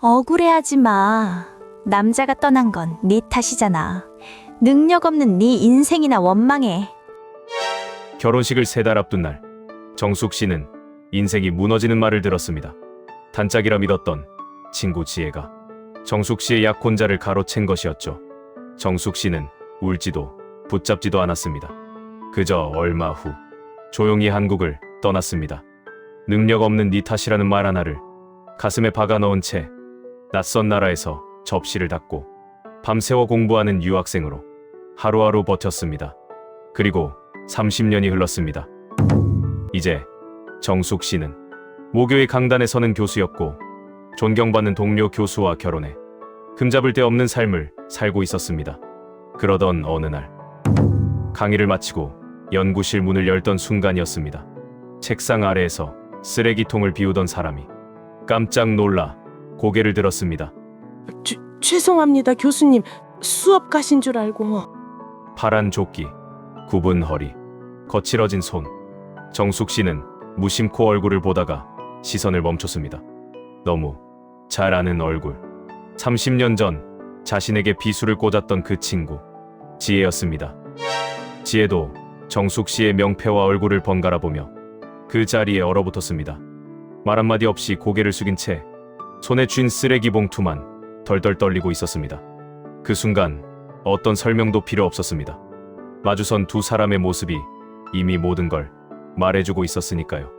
억울해하지 마. 남자가 떠난 건 네 탓이잖아. 능력 없는 네 인생이나 원망해. 결혼식을 세 달 앞둔 날, 정숙 씨는 인생이 무너지는 말을 들었습니다. 단짝이라 믿었던 친구 지혜가 정숙 씨의 약혼자를 가로챈 것이었죠. 정숙 씨는 울지도 붙잡지도 않았습니다. 그저 얼마 후 조용히 한국을 떠났습니다. 능력 없는 네 탓이라는 말 하나를 가슴에 박아 넣은 채 낯선 나라에서 접시를 닫고 밤새워 공부하는 유학생으로 하루하루 버텼습니다. 그리고 30년이 흘렀습니다. 이제 정숙 씨는 모교의 강단에 서는 교수였고 존경받는 동료 교수와 결혼해 흠잡을 데 없는 삶을 살고 있었습니다. 그러던 어느 날 강의를 마치고 연구실 문을 열던 순간이었습니다. 책상 아래에서 쓰레기통을 비우던 사람이 깜짝 놀라 고개를 들었습니다. 죄, 죄송합니다, 교수님. 수업 가신 줄 알고. 파란 조끼, 굽은 허리, 거칠어진 손. 정숙 씨는 무심코 얼굴을 보다가 시선을 멈췄습니다. 너무 잘 아는 얼굴. 30년 전 자신에게 비수를 꽂았던 그 친구, 지혜였습니다. 지혜도 정숙 씨의 명패와 얼굴을 번갈아 보며 그 자리에 얼어붙었습니다. 말 한마디 없이 고개를 숙인 채 손에 쥔 쓰레기 봉투만 덜덜 떨리고 있었습니다. 그 순간 어떤 설명도 필요 없었습니다. 마주선 두 사람의 모습이 이미 모든 걸 말해주고 있었으니까요.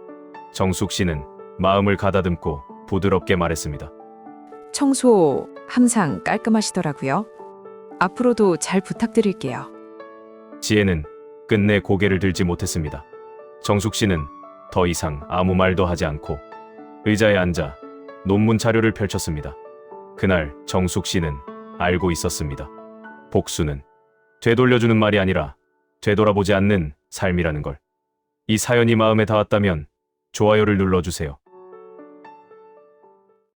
정숙 씨는 마음을 가다듬고 부드럽게 말했습니다. 청소 항상 깔끔하시더라고요. 앞으로도 잘 부탁드릴게요. 지혜는 끝내 고개를 들지 못했습니다. 정숙 씨는 더 이상 아무 말도 하지 않고 의자에 앉아 논문 자료를 펼쳤습니다. 그날 정숙 씨는 알고 있었습니다. 복수는 되돌려주는 말이 아니라 되돌아보지 않는 삶이라는 걸. 이 사연이 마음에 닿았다면 좋아요를 눌러주세요.